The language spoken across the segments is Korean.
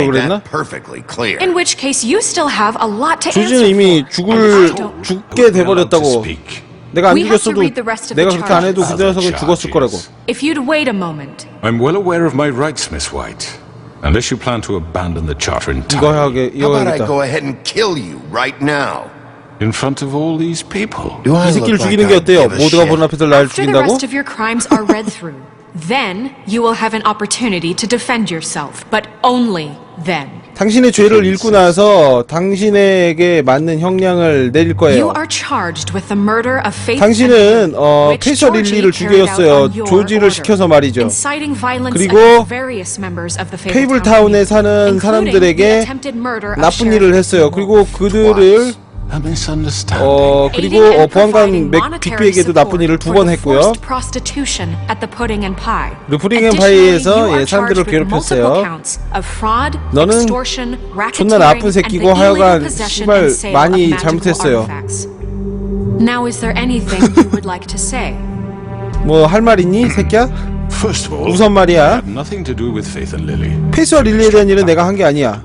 made 그랬나? that perfectly clear. In which case, you still have a lot to answer 조지는 이미 for. 죽을 And I don't. 죽게 돼버렸다고. 내가 안 We have to 죽였어도 read the rest of 내가 the 그렇게 안 해도 그 charges. 녀석은 죽었을 거라고. If you'd wait a moment. I'm well aware of my rights, Miss White. Unless you plan to abandon the charter 이거 entirely 하게 How 이거 about I 하겠다. go ahead and kill you right now? in front of all these people. Do I 이 새끼를 look like 죽이는 게 I 어때요? give a 모두가 shit? 보는 앞에서 날 After the 죽인다고? rest of your crimes are read through, then you will have an opportunity to defend yourself, but only then. 당신의 죄를 읽고 나서 당신에게 맞는 형량을 내릴 You 거예요. are charged with the murder of Faith 당신은 어, which 캐셔 Georgie 릴리를 carried out 죽였어요. on your 조지를 order, 시켜서 말이죠. inciting violence 그리고 against various members of the 페이블 Fabletown 타운에 community, 사는 including the 사람들에게 attempted murder of 나쁜 Sheriff 일을 했어요. 그리고 그들을. 어 그리고 어, and 보안관 맥 monetary 빅비에게도 나쁜 support 일을 두 for 번 했고요. forced prostitution at the Pudding and Pie. 그리고 푸딩 앤 파이에서 예, 사람들을 charged with multiple 괴롭혔어요. counts of fraud, 너는 extortion, 존나 나쁜 racketeering, and 새끼고 하여간 of 많이 잘못했어요. artifacts. Now, is there anything you would like to say? 뭐할 말 있니 새끼야? First of all, 우선 말이야. had nothing to do with Faith and Lily. 페이스와 릴리에 대한 일은 내가 한 게 아니야.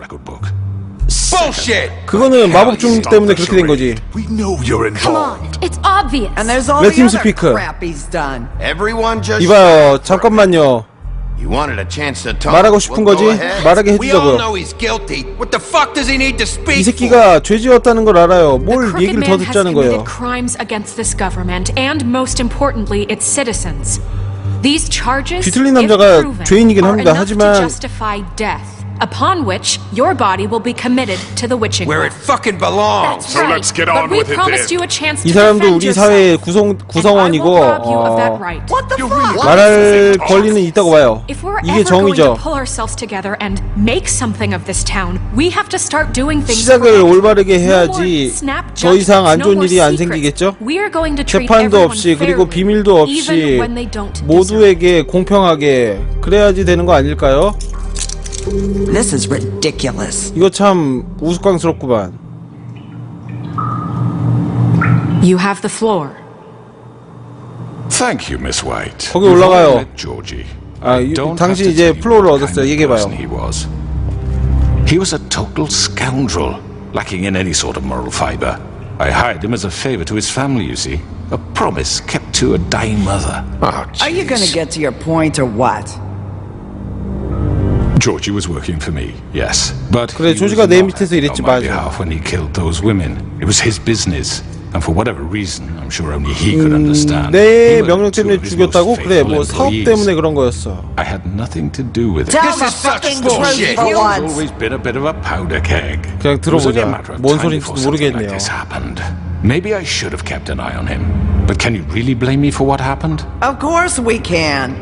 Bullshit! 그거는 마법 Stop 때문에 그렇게 된 거지. We know you're Come involved. on, it's obvious. And there's all Let the him other speak. crap he's done. Everyone just 이봐요 잠깐만요. You wanted a chance to talk. 말하고 싶은 Well, 거지? go ahead. 말하게 We all 해주자고요. know he's guilty. What the fuck does he need to speak 이 새끼가 죄 지었다는 걸 알아요. The 뭘 crooked 얘기를 man 더 has 듣자는 거예요. committed crimes against this government and, most importantly, its citizens. These charges, 뒤틀린 if 남자가 proven, 죄인이긴 are 합니다. enough 하지만- to justify death, upon which your body will be committed to the witching Where it fucking belongs. That's So right. let's get But on we with it promised then. you a chance 이 to 사람도 defend 우리 yourself. 사회의 구성 And 구성원이고 I will rob you of that 어, right. What the fuck? 말할 권리는 있다고 봐요. If we're 이게 ever going 정의죠. to pull ourselves together and make something of this town, we have to start doing things 시작을 correct. 올바르게 해야지 snap 더 이상 안 좋은 no more 일이 안 secrets. 생기겠죠? We are going to treat 재판도 everyone 없이 그리고 fairly, 비밀도 없이 even when they don't deserve it. 모두에게 공평하게 그래야지 되는 거 아닐까요? This is ridiculous. 이거 참 우스꽝스럽구만. You have the floor. Thank you, Miss White. 거기 You've 올라가요. already met Georgie. 아, I 이- don't 당신 have to 이제 tell you 플로어를 what 얻었어요. kind of 얘기해봐요. person He was. He was a total scoundrel, lacking in any sort of moral fiber. I hired him as a favor to his family, you see. A promise kept to a dying mother. Oh, Are you gonna jeez. get to your point or what? Georgie was working for me, yes. But 그래, he was 조지가 내 not 밑에서 acting 일했지, on my 맞아. behalf when he killed those women. It was his business. And for whatever reason, I'm sure only he could 음, understand. 내 he murdered 명령 two 때문에 of his 죽였다고? most 그래, faithful 뭐 사업 employees. 때문에 그런 거였어. I had nothing to do with it. Tell This the is such fucking bullshit. truth for He's once. always been a bit of a powder keg. 그냥 It was only a 들어보자. matter of 뭔 time 소린지도 before something 모르겠네요. like this happened. Maybe I should have kept an eye on him. But can you really blame me for what happened? Of course we can.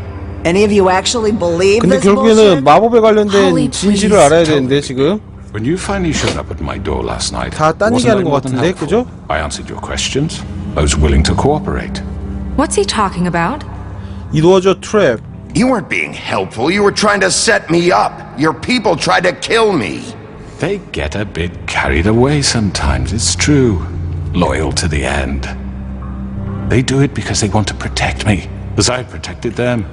Any of you actually believe 근데 this 결국에는 bullshit? 마법에 관련된 Holly, 진실을 please. 알아야 되는데 지금 When you finally showed up at my door last night, 다 딴 wasn't 얘기하는 I 것 more than 같은데, helpful? 그죠? I answered your questions. I was willing to cooperate. What's he talking about? It was a trap. You weren't being helpful. You were trying to set me up. Your people tried to kill me. They get a bit carried away sometimes, it's true. Loyal to the end. They do it because they want to protect me, as I protected them.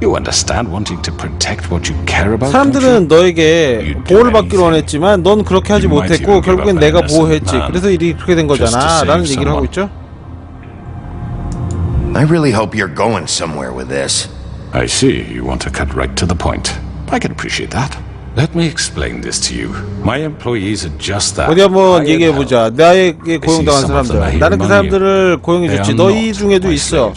You understand wanting to protect what you care about? 사람들은 you? 너에게 보호를 받기로 anything. 원했지만 넌 그렇게 하지 못했고 결국엔 내가 보호했지. 그래서 일이 그렇게 된 거잖아. 라는 얘기를 하고. 있죠. I really hope you're going somewhere with this. I see you want to cut right to the point. I can appreciate that. Let me explain this to you. My employees are just that. 어디 한번 얘기해. 보자. 나에게 고용당한 some of them 사람들. 나는 그 사람들을 고용해 줬지. are 너희 not 중에도 있어.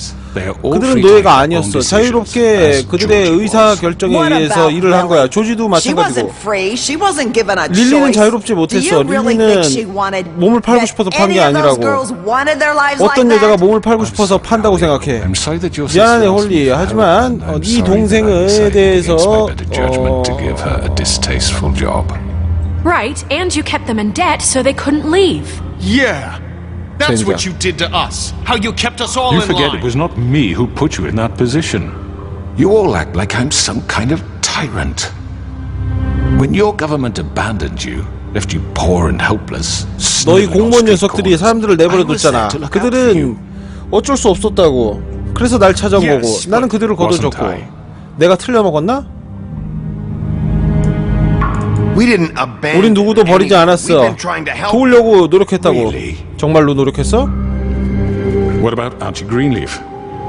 그들은 노예가 아니었어. 자유롭게 그들의 의사. 결정에 의해서 일을 한 거야. 조지도 마찬가지고. 릴리는. 자유롭지 못했어. 릴리는 몸을 팔고 싶어서 판 게 아니라고. 어떤 여자가? 몸을 팔고 싶어서 판다고 생각해. 미안해 홀리. 하지만 어, 네 동생에 대해서 어. Right, and you kept them in debt so they couldn't leave. Yeah. That's what you did to us. How you kept us all You in forget line. it was not me who put you in that position. You all act like I'm some kind of tyrant. When your government abandoned you, left you poor and helpless, 너희 공무원 녀석들이 사람들을 내버려뒀잖아. you. 그들은 어쩔 수 없었다고. 그래서 날 찾아온 거고. 나는 그들을 거둬줬고. 내가 틀려먹었나? We didn't abandon 우린 누구도 버리지 않았어. 도우려고 노력했다고. 정말로 노력했어? What about Auntie Greenleaf?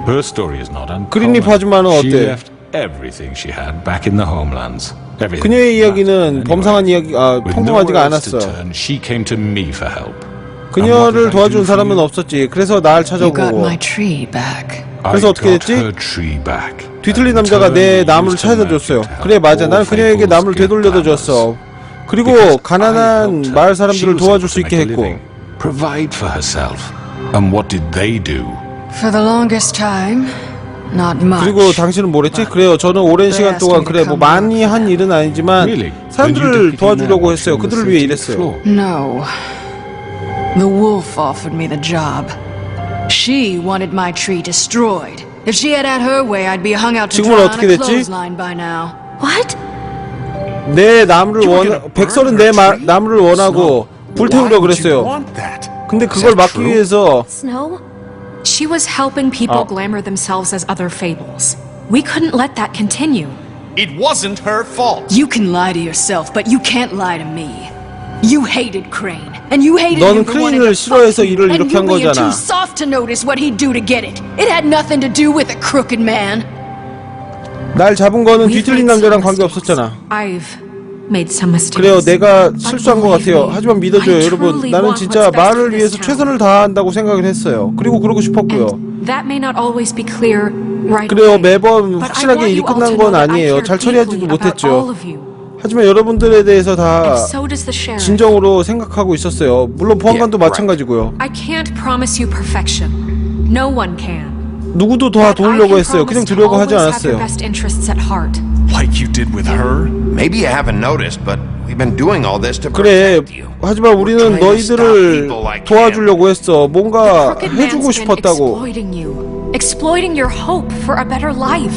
Her story is not uncommon. 그린리프 아줌마는 She 어때? left everything she had back in the homelands. Everything. 그녀의 이야기는 범상한 이야기, 아, with 평범하지가 nowhere else to 않았어. turn, she came to me for help. 그녀를 And what did I 도와준 for 사람은 you? 없었지. 그래서 날 You got 찾아보고. my tree back. 그래서 I 어떻게 got 됐지? her tree back. 뒤틀린 And 남자가 내 나무를 used her 찾아다 줬어요. to help 그래 맞아. 난 all 그녀에게 나무를 되돌려다. 줬어. 그리고 가난한 마을 she 사람들을 도와줄 수 있게 했고. Provide for herself. And what did they do? For the longest time, not much. 그리고 당신은 뭐랬지? 그래요. 저는 오랜 시간 동안 그래 뭐 많이 한 일은 아니지만 사람들을 도와주려고 했어요. 그들을 위해 13th 일했어요. No. The wolf offered me the job. She wanted my tree destroyed. If she had had her way, I'd be hung out to 지금은 dry on 어떻게 a 됐지? clothesline by now. What? 내 나무를 원 gonna burn 백설은 her 내 마, tree? 나무를 원하고 불태우려 would you 그랬어요. want that? 근데 그걸 that 막기 true? 위해서 Snow? She was helping people Oh. glamour themselves as other fables. We couldn't let that continue. It wasn't her fault. You can lie to yourself, but you can't lie to me. You hated Crane, and you hated 너는 him for wanting 크레인을 to 싫어해서 fuck you, 일을 and 이렇게 you 한 being 거잖아. too soft to notice what he'd do to get it. It had nothing to do with a crooked man. 날 잡은 거는 We've 뒤틀린 made 남자랑 some 관계 mistakes. 없었잖아. I've made some mistakes. 그래요, 내가 실수한 것 같아요. 하지만 믿어줘요, 여러분. 나는 진짜 말을 위해서. 최선을 다한다고 생각을 했어요. 그리고 그러고 싶었고요. 그래요. 매번 확실하게 일이 끝난 건 아니에요. 잘 처리하지도 못했죠. 하지만 여러분들에 대해서 다. 진정으로 생각하고 있었어요. 물론 보안관도. 마찬가지고요. I can't promise you perfection. No one can. 누구도 다 도우려고 했어요. 그냥 두려고 하지 않았어요. Like you did with her? Maybe you haven't noticed, but we've been doing all this to 그래. protect you. 하지만 우리는 너희들을. 도와주려고 했어. 뭔가 Crooked 해주고 man's been 싶었다고. exploiting you, exploiting your hope for a better life.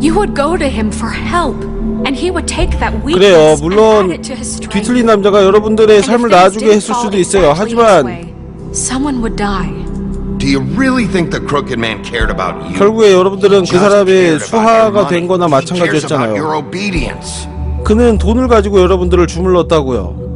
You would go to him for help, and he would take that 그래요. weakness and add 물론 it to his strength. 뒤틀린 남자가 여러분들의 삶을 나아주게 했을 수도 있어요. 하지만 someone would die. 결국에 여러분들은 그 사람의 cared about 수하가 your 된. 거나 He cares about your 마찬가지였잖아요. obedience. 그는 돈을 가지고 여러분들을 주물렀다고요.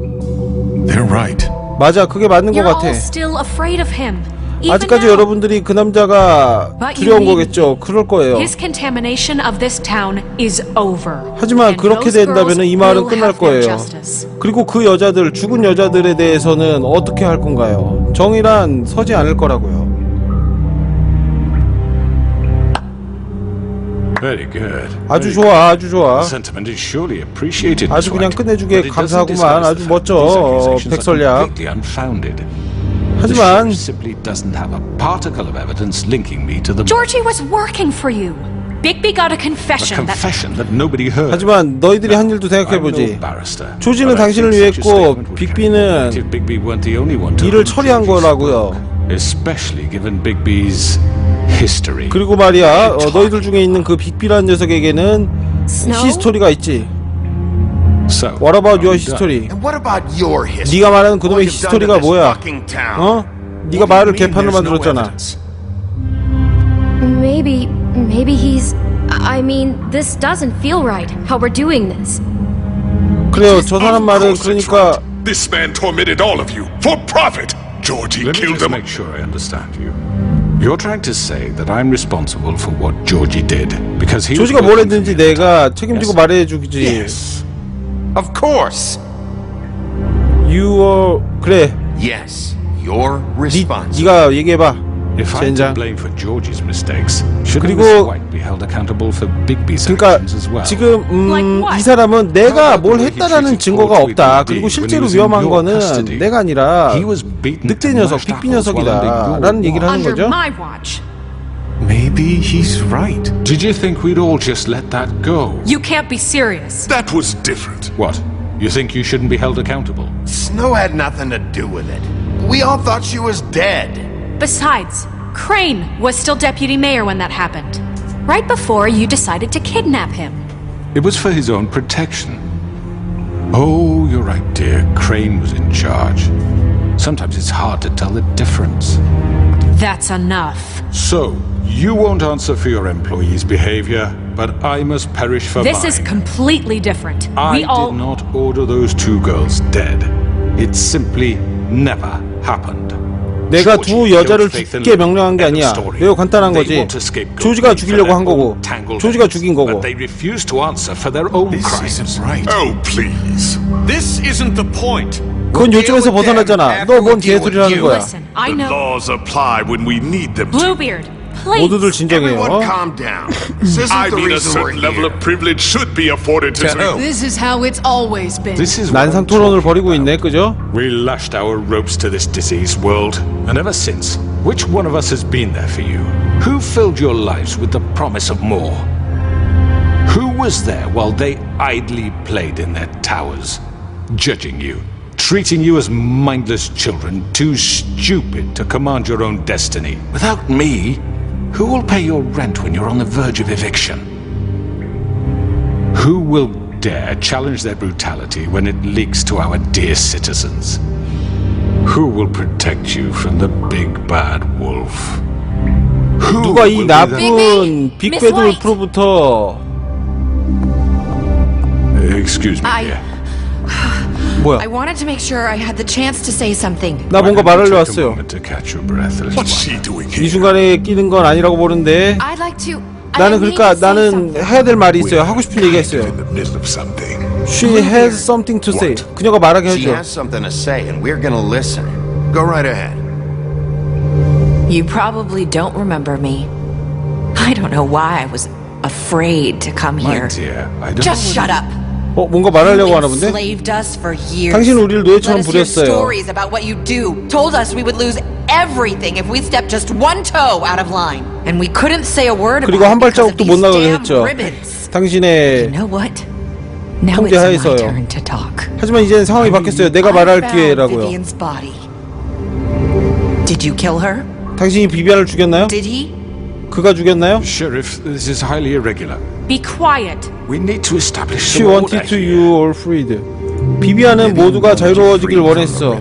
They're right. 맞아, 그게 맞는 것 같아. all still afraid of him. Even 아직까지. 여러분들이 그 남자가 두려운 거겠죠. 그럴 거예요. His contamination of this town is over. 하지만 그렇게 된다면 이 마을은 will 끝날 거예요. justice. 그리고 그 여자들, 죽은 여자들에 대해서는 어떻게 할 건가요? 정의란 서지 않을 거라고요. Very good. 아주 좋아, 아주 좋아. Sentiment is surely appreciated. 아주 그냥 감사하구만. disguise 아주 멋져, 백설량. 하지만 simply doesn't have a particle of evidence linking me to the Georgie was working for you. Bigby got a a confession that confession that nobody heard. 하지만 너희들이 한 일도 생각해 보지. barrister, 조지는 당신을 think 위해 such a 했고 statement would 빅비는 일을 처리한 거라고요. especially given Bigby's history. 그리고 말이야, 어, 너희들 중에 있는 그 빅비라는 녀석에게는 Snow? 히스토리가 있지. So, What about your history? And what about your history? 네가 말하는 그놈의 히스토리가 뭐야? 어? 네가 말을 개판으로 만들었잖아. Maybe, maybe he's. I mean, this doesn't feel right, how we're doing this. 그래요, 저 사람 말은 그러니까 This man tormented all of you for profit. Georgie Let me killed just them. make sure I understand you. You're trying to say that I'm responsible for what Georgie did because he was 조지가 뭘 working for 했는지 me at the 내가 time. 책임지고 Yes. 말해주지. Yes. Of course. You are 그래. Yes. You're 니, responsible. 네가 얘기해봐. If I'm to 젠장. blame for Georgie's mistakes, shouldn't 그리고- Miss White be held accountable for Bigby's 그러니까 actions as well? 지금 Like 음, what? 이 사람은 내가 How about 뭘 the way he 했다라는 treated 증거가 poor 없다. Tweedledee 그리고 when he 실제로 was in 위험한 your 거는 custody? 내가 아니라 He was beaten 늑대 to 녀석, mashed 빅비 apples while under your 녀석이다라는 얘기를 하는 under 거죠. my watch. Maybe he's right. Did you think we'd all just let that go? You can't be serious. That was different. What? You think you shouldn't be held accountable? Snow had nothing to do with it. We all thought she was dead. Besides, Crane was still deputy mayor when that happened. Right before you decided to kidnap him. It was for his own protection. Oh, you're right, dear. Crane was in charge. Sometimes it's hard to tell the difference. That's enough. So, you won't answer for your employees' behavior, but I must perish for This mine. is completely different. I we all. did not order those two girls dead. It simply never happened. 내가 두 여자를 죽게. 명령한 게 아니야. 매우 간단한 거지. 조지가 죽이려고 한 거고, 조지가 죽인 거고. Oh. 그건 them 벗어났잖아. 너 뭔 개소리라는. 거야. Listen, I The know. laws apply when we need them to. Bluebeard, please. 모두들 진정해요. Everyone calm down. This isn't I the mean, a reason we're certain level here. of privilege should be afforded to To who? This is how it's always been. This is what 난상 I'm 토론을 talking 벌이고 about. 있네, 그죠? We lashed our ropes to this diseased world, and ever since, which one of us has been there for you? Who filled your lives with the promise of more? Who was there while they idly played in their towers, judging you, treating you as mindless children, too stupid to command your own destiny? Without me, who will pay your rent when you're on the verge of eviction? Who will dare challenge their brutality when it leaks to our dear citizens? Who will protect you from the big bad wolf? Who 누가 이 will be the- 나쁜 Miss 빅배드 White. 울프로부터 Excuse me, I- dear. 뭐야? I wanted to make sure I had the chance to say something. 나 뭔가 Why don't 말하려 you take a 왔어요. moment to catch your breath, little What's one? she doing 이 here? 순간에 끼는 건 아니라고 보는데 I'd like to. I 나는 need 그러니까 to say 나는 something. 해야 될 말이 있어요. 하고 싶은 얘기 In 했어요. the middle of something. She has something to say. 그녀가 말하게 She 해줘. has something to say, and we're gonna listen. Go right ahead. You probably don't remember me. I don't know why I was afraid to come My here. dear, I don't Just shut up. 어 뭔가 말하려고 하나 본데? 당신은 우리를 노예처럼 부렸어요. about what you do. Told us we would lose everything if we stepped just one toe out of line. And we couldn't say a word 그리고 한 about it because of 발자국도 못 these 나가게 damn 했죠. ribbons. You 당신의 know what? Now 통제 it's my 하에서요. turn to talk. 하지만 이제는 상황이 바뀌었어요. 내가 I 말할 found 기회라고요. Vivian's body. Did you kill her? 당신이 비비안을 죽였나요? Did he? 그가 죽였나요? Sheriff, this is highly irregular. Be quiet. We need to establish She some wanted order to here. you all freed. 비비안은 모두가 자유로워지길 원했어.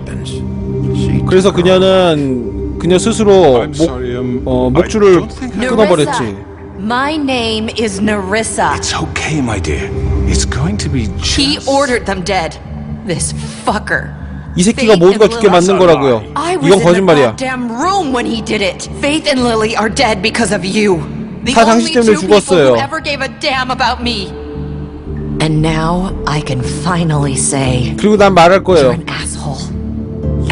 그래서 그녀는 그녀 스스로 I'm sorry, um, 어, I 목줄을 don't think I- 끊어버렸지. My name is Narissa. It's okay, my dear. It's going to be just... He ordered them dead. This fucker. 이 새끼가 모두가 죽게 만든 거라고요. 이건 거짓말이야. goddamn room when he did it. Faith and Lily are dead because of you. The 다 당신 때문에 죽었어요. who ever gave a damn about me. And now I can finally say 그리고 난 말할 you're 거예요. an asshole.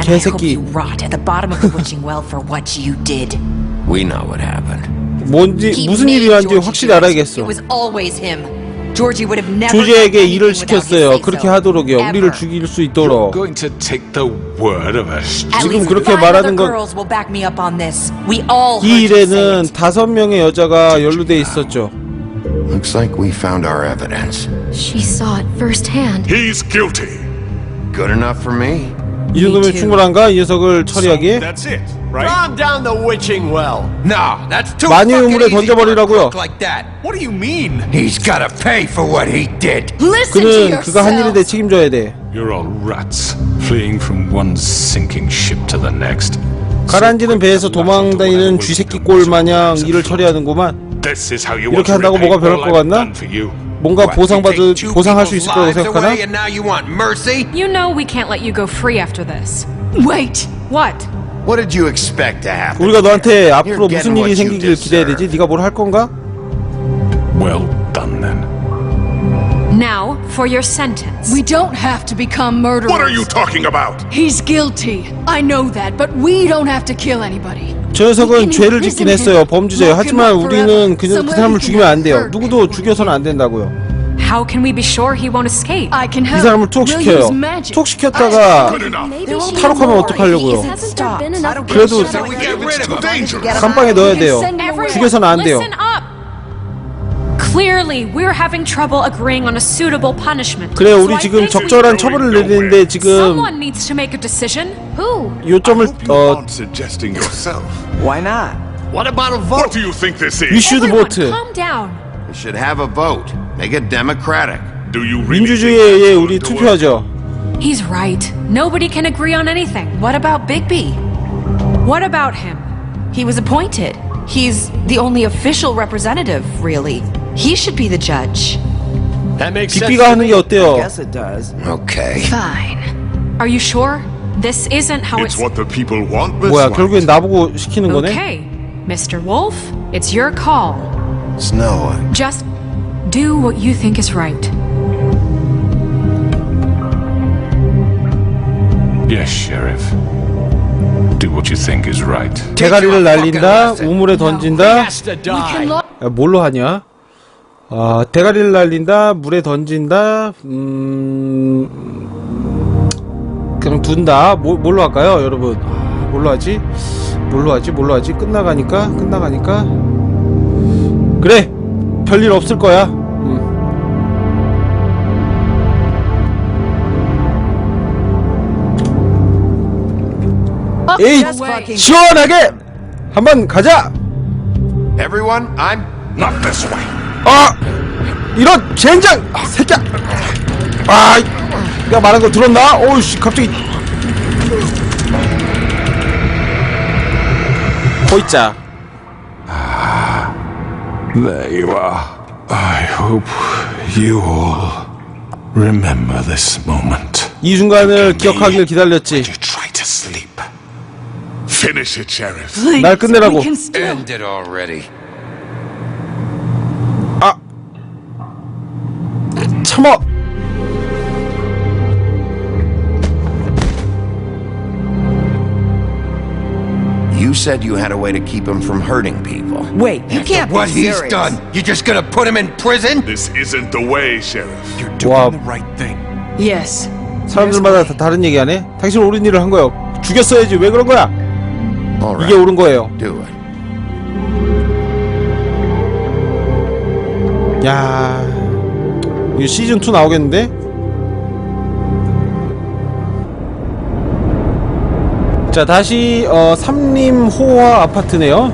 And I hope 개새끼. you rot at the bottom of the witching well for what you did. We know what happened. 뭔지 무슨 일이었는지 확실히. 알아야겠어. Done 일을 시켰어요. 그렇게 하도록요. 우리를. 죽일 수 You're 있도록. going to take the word of a... At 지금 그렇게 말하는 건- girls will back me up on this. We all 이 일에는. 다섯 명의 여자가 연루돼 있었죠. Looks like we found our evidence. She saw it firsthand. He's guilty. Good enough for me. 이 정도면. 충분한가? 이 녀석을 처리하기에? That's it, right? Calm down the witching well. No, that's too 많이 fucking 우물에 던져버리라고요. crook like that. What do you mean? He's gotta pay for what he did. Listen to 그는 그가 한 일에 대해. 책임져야 돼. You're all rats, fleeing from one sinking ship to the next. 가라앉는 배에서 도망다니는 쥐새끼 꼴 마냥 일을 처리하는구만. This is how you 이렇게 한다고 repay 뭐가 all 것 I've 같나? done for you. 뭔가 What, you 보상받을 take two 보상할 수 people's 있을 거라고 lives 생각하나? away and now you want mercy? You know we can't let you go free after this. Wait. What? What did you expect to happen? 우리가 너한테 You're 앞으로 무슨 getting 일이 what you 생기길 기대해야 deserve. 되지? 네가 뭘 할 건가? Well done, then. Now for your sentence. We don't have to become murderers. What are you talking about? He's guilty. I know that, but we don't have to kill anybody. 저 녀석은 죄를 짓긴 했어요. 범죄자예요. 하지만 우리는 그, 그 사람을 죽이면 안 돼요. 누구도 죽여서는 안 된다고요. How can we be sure he won't escape? I can 이. 사람을. Maybe she 탈옥하면. 어떡하려고요? 그래도. 감방에 넣어야 돼요. 죽여서는 안 돼요. Listen up. Clearly, we're having trouble agreeing on a suitable punishment. 그래, So 우리 I 지금 think we- 적절한 처벌을 내리는데 지금 Someone needs to make a decision. Who? 요점을 Hope you 어 aren't suggesting yourself. Why not? What about a What vote? do you think this We is? should Everyone, vote. calm down. We should have a vote. Make it democratic. Do you really 민주주의에 의해 think 우리 that's going to work? 투표하죠. He's right. Nobody can agree on anything. What about Bigby? What about him? He was appointed. He's the only official representative, really. He should be the judge. That makes sense. 빅비가 하는 게 어때요? Guess it does. Okay. Fine. Are you sure? This isn't how It's it's. what the people want, Miss 뭐야 White. 결국엔 나보고 시키는 거네? Okay, Mr. Wolf, it's your call. Snow. Just do what you think is right. Yes, Sheriff. Do what you think is right. 대가리를 날린다, 우물에 He 던진다. has to die. 야, 뭘로 하냐? 아, 대가리를 날린다, 물에 던진다, 음, 그냥 둔다. 뭐, 뭘로 할까요, 여러분? 아, 뭘로 하지? 뭘로 하지? 뭘로 하지? 끝나가니까, 끝나가니까. 그래, 별일 없을 거야. 음. 에이, 시원하게 한번 가자. Everyone, I'm Not this way. 아! 이런 젠장! 아, 새끼야! 아! 내가 말한 거 들었나? 어우씨, 갑자기. There you are. I hope you all remember this moment. 이 순간을 기억하길 기다렸지. You try to sleep. Finish it, Sheriff. 날 끝내라고. We can still. end it already. 참어! You said you had a way to keep him from hurting people. Wait, you can't What be he's serious. done, you just gonna put him in prison? This isn't the way, Sheriff. You're doing Wow. the right thing. Yes. 사람들마다 다 다른 얘기 하네? 당신 옳은 일을 한 거예요. 죽였어야지. 왜 그런 거야? All 이게 right, 옳은 거예요. do it. 야, 이거 시즌 2 나오겠는데? 자, 다시 어, 삼림호화 아파트네요.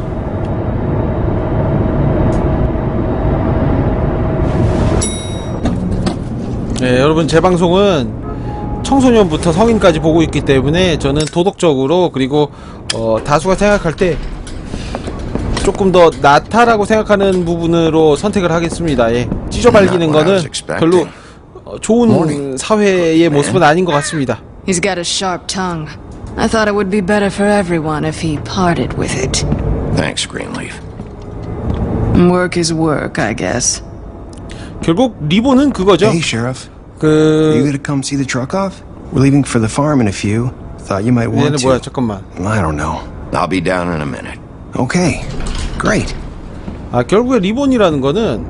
네, 여러분 제 방송은 청소년부터 성인까지 보고 있기 때문에 저는 도덕적으로 그리고 어, 다수가 생각할 때 조금 더 낫다라고 생각하는 부분으로 선택을 하겠습니다. 예. 찢어 발기는 what I 거는. 별로 어, 좋은 사회의 모습은 아닌 것 같습니다. He's got a sharp tongue. I thought it would be better for everyone if he parted with it. Thanks, Greenleaf. Work is work, I guess. 결국 리본은 그거죠. Hey, Sheriff. You 그 gonna come see the truck off? We're leaving for the farm in a few. Thought you might 얘는 want 뭐야? to. 잠깐만. I don't know. I'll be down in a minute. Okay. Great. 아 결국에 리본이라는 거는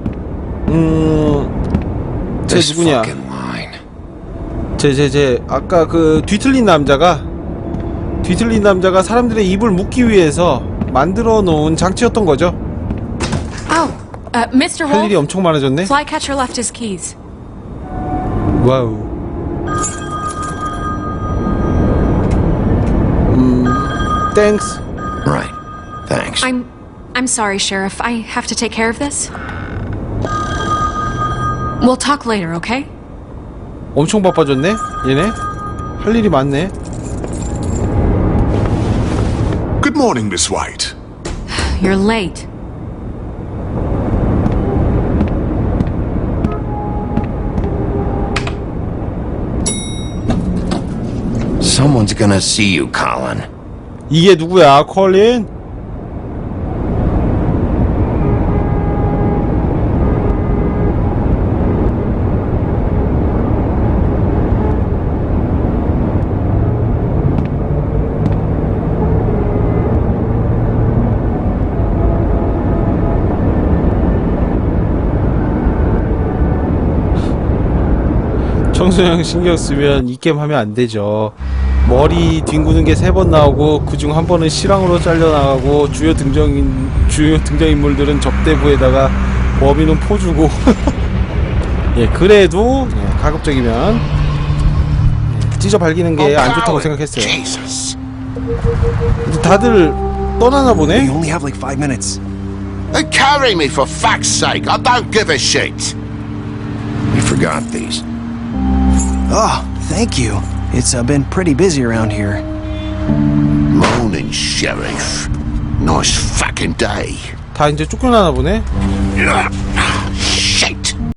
음제 This 누구냐? fucking line. 제제 제 아까 그 뒤틀린 남자가 뒤틀린 남자가 사람들의 입을 묶기 위해서 만들어 놓은 장치였던 거죠. Oh, uh, Mr. 할 일이 Wolf, 엄청 많아졌네. Flycatcher left his keys. 와우. 음, 땡스. Right. Thanks. I'm, I'm sorry, Sheriff. I have to take care of this. We'll talk later, okay? 엄청 바빠졌네. 얘네. 할 일이 많네. Good morning, Miss White. You're late. Someone's gonna see you, Colin. 이게 누구야? 콜린? 청소년 신경 쓰면 이 게임 하면 안 되죠. 머리 뒹구는 게 세 번 나오고 그중 한 번은 실황으로 잘려 나가고 주요 등장인 주요 등장 인물들은 접대부에다가 범인은 포주고 예 그래도 예, 가급적이면 예, 찢어 발기는 게 안 좋다고 생각했어요. 근데 다들 떠나나 보네. only have like five minutes. Then carry me for fuck's sake. I don't give a shit. You forgot these. Oh, thank you. It's uh, been pretty busy around here. Morning, Sheriff. Nice fucking day. 다 이제 쫓겨나나 보네. Yeah.